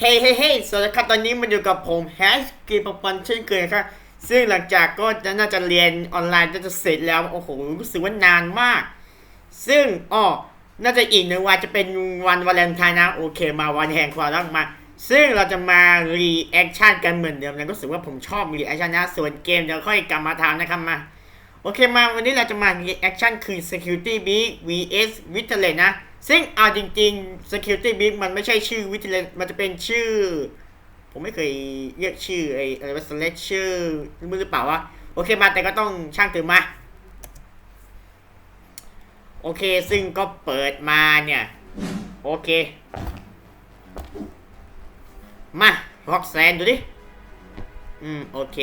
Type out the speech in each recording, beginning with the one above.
เฮ้เฮ้เฮ้สวัสดีครับตอนนี้มันอยู่กับผมแฮชกีปปันเช่นเคยครับ ซึ่งหลังจากก็จะน่าจะเรียนออนไลน์จะเสร็จแล้ว โอ้โห รู้สึกว่านานมาก ซึ่งอ๋อน่าจะอีกหนึ่งวันจะเป็นวันวาเลนไทน์นะ โอเค มาวันแห่งความรักมา ซึ่งเราจะมารีแอคชั่นกันเหมือนเดิมนะก็รู้สึกว่าผมชอบรีแอคชั่นนะ ส่วนเกมเดี๋ยวค่อยกลับมาทำนะครับมา โอเคมาวันนี้เราจะมา reaction คือ security beat vs vigilance นะ ซึ่งเอาจริง ๆ security beat มันไม่ใช่ชื่อ vigilance มันจะเป็นชื่อ ผมไม่เคยเรียกชื่อไอ้อะไรว่า select ชื่อมือหรือเปล่าวะโอเคมาแต่ก็ต้องช่างถือมา โอเคซึ่งก็เปิดมาเนี่ย โอเค มาร็อกแซนดูดิ อืม โอเค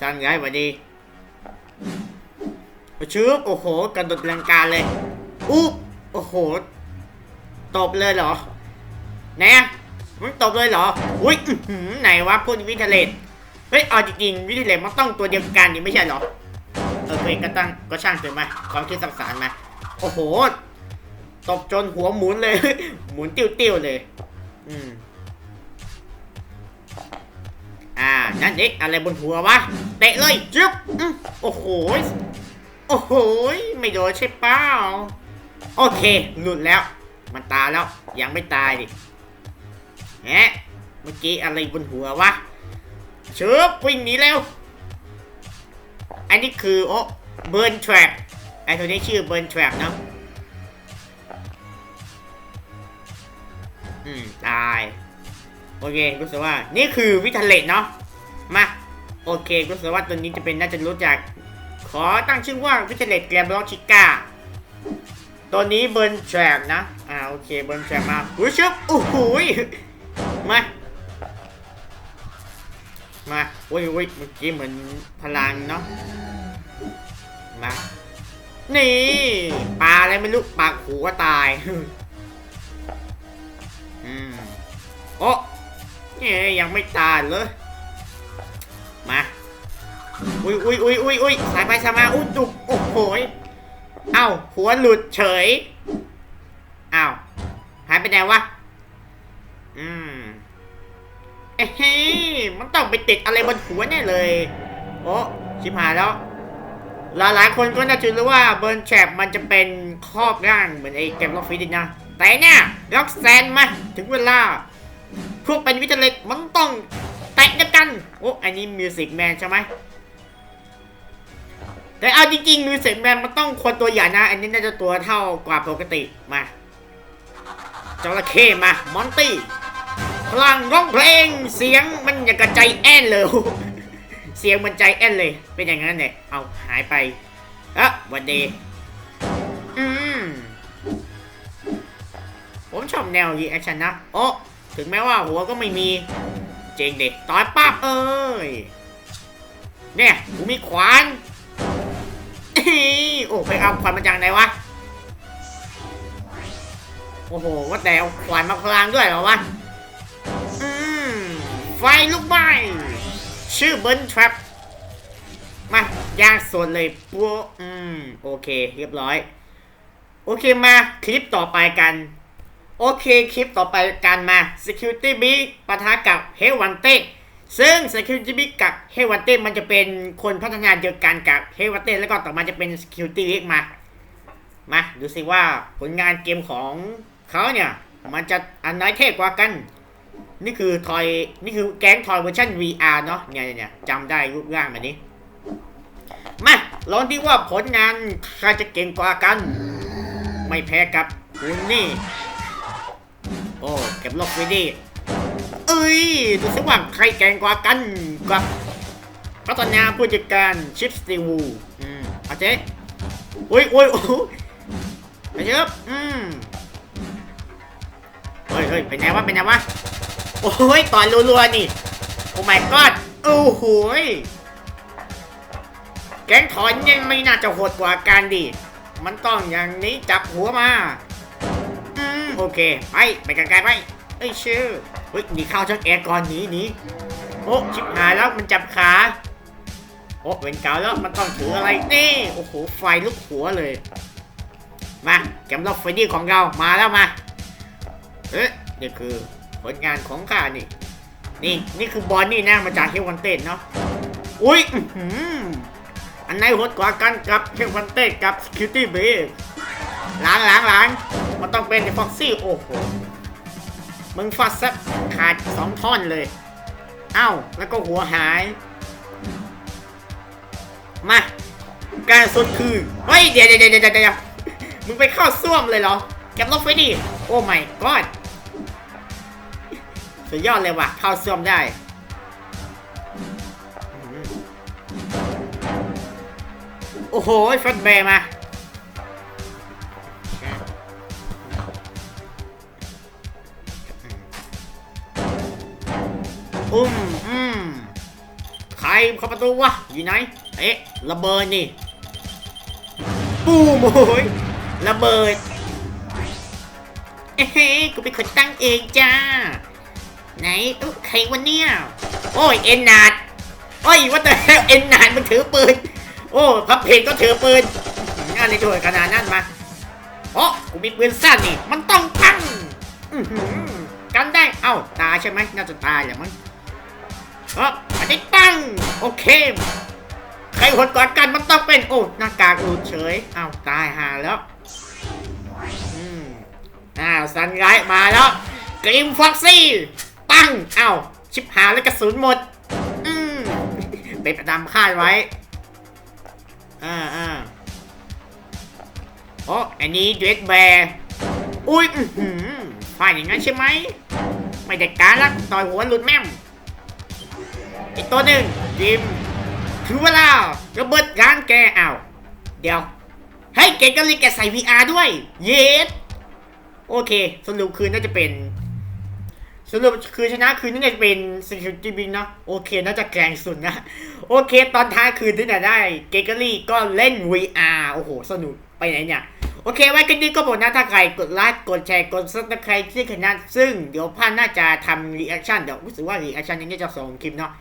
สั่งย้ายสวัสดีชืบโอ้โหกระโดดลังกาเลย อุ๊บโอ้โห ตบเลยเหรอไหนอะมันตบเลยเหรอ อุ้ยไหนวะพวกวิทเลตเฮ้ยเอาจริงๆวิทเลตมันต้องตัวเดียวกันนี่ไม่ใช่เหรอ เออเพลงก็ตั้งก็ช่างเถอะมาความคิดสร้างสรรมา โอ้โห ตบจนหัวหมุนเลย หมุนติ้วๆเลย อืม อ่า นั่นเด็กอะไรบนหัววะ เตะเลยจึ๊บโอ้โห โอ้โห ไม่โดนใช่เปล่า โอเค หลุดแล้ว มันตายแล้ว ยังไม่ตายดิแหมเมื่อกี้อะไรบนหัววะเชิบวิ่งหนีแล้วอันนี้คือโอ้เบิร์นแทร็กไอ้ตัวนี้ชื่อเบิร์นแทร็กเนาะอืม ตาย โอเครู้สึกว่า นี่คือวิทเลตเนาะมา โอเครู้สึกว่าตัวนี้จะเป็นน่าจะรู้จัก ขอตั้งชื่อว่าวิทเลตแกรมบล็อกชิก้าตัวนี้เบิร์นแทร็กนะ โอเคเบิร์นแทร็กมาอุ้ยชึบโอ้โหยมา มาโอ้ยโอ้ยเมื่อกี้เหมือนพลังเนาะมานี่ปลาอะไรไม่รู้ปลาหูก็ตายอืมโอ้เนี่ยยังไม่ตายเลยมาอุ้ยอุ้ยอุ้ยอุ้ยอุ้ยสายไปสายมาอุ้ยดุกโอ้โหยเอ้าหัวหลุดเฉย อ้าว หายไปไหนวะ อืม เอ้เฮ้ยมันต้องไปติดอะไรบนหัวแน่เลย โอ้ชิบหายแล้ว หลายหลายๆคนก็น่าจะรู้ว่าเบิร์นแทรปมันจะเป็นครอบร่างเหมือนไอ้เกมล็อกฟิตนะ แต่เนี่ยล็อกแซนมาถึงเวลา พวกเป็นวิทยเลตมันต้องแตกกัน โอ้อันนี้มิวสิกแมนใช่ไหมแต่เอาจริงๆมิวสิกแมนมันต้องคนตัวใหญ่นะ อันนี้น่าจะตัวเท่ากว่าปกติมา จระเข้มามอนตี้พลังร้องเพลงเสียงมันอย่างกระใจแอนเลยเสียงมันใจแอนเลย เป็นอย่างนั้นเนี่ยเอาหายไปอะวันดีอืมผมชอบแนวยีแอคชั่นนะโอ้ถึงแม้ว่าหัวก็ไม่มี เจงเด็กต่อยปั๊บเอ้ยเนี่ยกูมีขวานโอ้ไปเอาขวานมาจากไหนวะ โอ้โหว่าแต่เอาขวานมาพลางด้วยเหรอวะ อืม ไฟลุกไหม้ชื่อเบิร์นทรัพมาย่างสดเลยปัวอืม โอเค เรียบร้อย โอเคมาคลิปต่อไปกัน โอเคคลิปต่อไปกันมา Security b e a ปะทะกับ h e w a n t e ซึ่ง Security b e a กับ h e w a n t e มันจะเป็นคนพัฒนาเดียวกันกับ h e w a n t e แล้วก็ต่อมาจะเป็น Security b e a มา มา ดูสิว่าผลงานเกมของ เขาเนี่ยมันจะอันไหนเท่กว่ากัน นี่คือทอยนี่คือแก๊งทอยเวอร์ชัน VR เนาะเนี่ยเนี่ยจำได้รูปร่างแบบนี้ มาลองที่ว่าผลงานใครจะเก่งกว่ากัน ไม่แพ้กับคุณนี่ โอ้เก็บลบไว้ดิเอ้ยดูสิว่าใครแก่งกว่ากันกับพัฒนาผู้จัดการชิปสตีวูอืมเอาเจ๊โอ้ยโอ้ย เฮ้ยเป็นไงวะเป็นไงวะโอ้ยต่อยรัวๆนี่โอ้ my god โอ้โหยแก๊งถอนยังไม่น่าจะโหดกว่ากันดิมันต้องอย่างนี้จับหัวมา อืมโอเค ไป ไปไกลๆไปเอ้ยชื่อเฮ้ยหนีเข้าช่องแอร์ก่อนหนีหนีโอ้ชิบหายแล้วมันจับขา โอ้เป็นเก่าแล้วมันต้องถืออะไรนี่ โอ้โห ไฟลุกหัวเลย มาแกมล็อกไฟดี้ของเรา มาแล้วมา เอ๊ะ นี่คือผลงานของข้านี่ นี่นี่คือบอลนี่นะมาจากเฮลวันเต้นเนาะ อุ้ยอันไหนโหดกว่ากันกับเฮลวันเต้กับสกิลตี้เบสล้างล้างล้างมันต้องเป็นฟ็อกซี่โอ้โห มึงฟาดแซบขาดสองท่อนเลย เอ้า แล้วก็หัวหาย มา การสุดคือ เฮ้ย เดี๋ยวเดี๋ยวเดี๋ยวเดี๋ยวมึงไปเข้าซ่วมเลยเหรอ เก็บรถไฟดิ โอ้ไม่กอด สุดยอดเลยว่ะเข้าซ่วมได้โอ้โหแฟตแบมาอุ้มอืมใครเข้าประตูวะอยู่ไหน เอ๊ะระเบิดนี่ ปูมโอ้ยระเบิด เอ้ยกูเป็นคนตั้งเองจ้า ไหนอุ๊ยใครวะเนี่ย โอ้ยเอ็นนาดโอ้ยว่าแต่เอ็นนาดมันถือปืน โอ้พับเพจก็ถือปืนงานในด้วยขนาดนั้นมาโอ้กูมีปืนสั้นนี่ มันต้องตั้งกันได้ เอ้าตายใช่ไหมน่าจะตายแหละมั้งเอออันนี้ตั้งโอเค ใครหดก่อนกันมันต้องเป็นโอ้หน้ากากหลุดเฉย เอ้าตายหาแล้วอ้าวสันไกมาแล้วกรีมฟ็อกซี่ ตั้งเอ้าชิบหายแล้วกระสุนหมด อืมเป็นประดามคาดไว้ อ่าอ่าโอ้อันนี้เดรสแบร์อุ้ยอือหือฝ่ายอย่างนั้นใช่ไหม ไม่ได้การละต่อยหัวหลุดแม่มอีกตัวหนึ่งจิมถือเวลาระเบิดร้านแกอ้าวเดี๋ยวเฮ้ยเกก็เลยแกใส่ VR ด้วย เยสโอเค สรุปคือน่าจะเป็น สรุปคือชนะคือน่าจะเป็น Security b i n นะโอเคน่าจะแกร่งสุดนะ โอเค ตอนท้ายคืนที่ไหนได้เกเกอรี่ก็เล่น VR โอ้โห สนุกไปไหนเนี่ย โอเค ไว้กันดีก็บอกนะถ้าใครกดไลค์กดแชร์กดซับสไครต์ที่ขนาดซึ่งเดี๋ยวพ่านน่าจะทำรีแอคชั่นเดี๋ยวรู้สึกว่ารีแอคชั่นนี้จะส่งคลิปเนาะ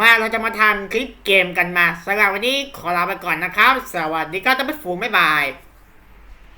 มาเราจะมาทำคลิปเกมกันมาสำหรับวันนี้ขอลาไปก่อนนะครับ สวัสดีครับท่านผู้ชมบ๊ายบาย